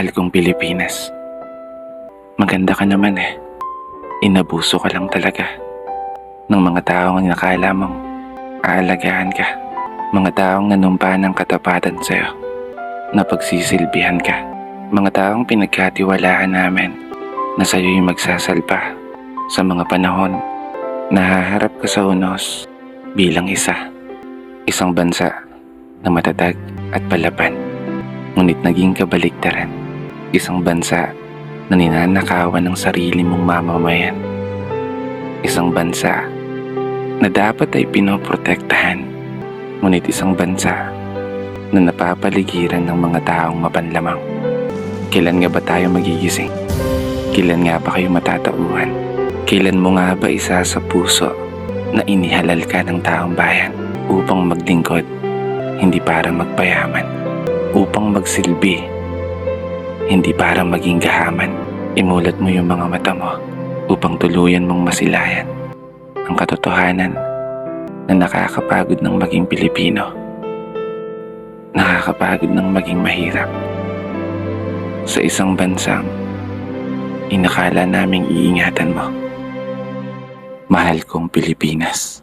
Mahal kong Pilipinas. Maganda ka naman eh. Inabuso ka lang talaga. Ng mga taong nakala mong aalagaan ka. Mga taong nanumpa ng katapatan sa'yo. Napagsisilbihan ka. Mga taong pinagkatiwalaan namin na sa'yo'y magsasalpa sa mga panahon na haharap ka sa unos bilang isa. Isang bansa na matatag at palaban. Ngunit naging kabaligtaran. Isang bansa na ninanakawan ng sarili mong mamamayan. Isang bansa na dapat ay pinoprotektahan. Ngunit isang bansa na napapaligiran ng mga taong mapanlamang. Kailan nga ba tayo magigising? Kailan nga ba kayo matatauhan? Kailan mo nga ba isa sa puso na inihalal ka ng taong bayan upang maglingkod, hindi para magpayaman, upang magsilbi, hindi para maging gahaman. Imulat mo yung mga mata mo upang tuluyan mong masilayan ang katotohanan na nakakapagod ng maging Pilipino. Nakakapagod ng maging mahirap. Sa isang bansang inakala naming iingatan mo. Mahal kong Pilipinas.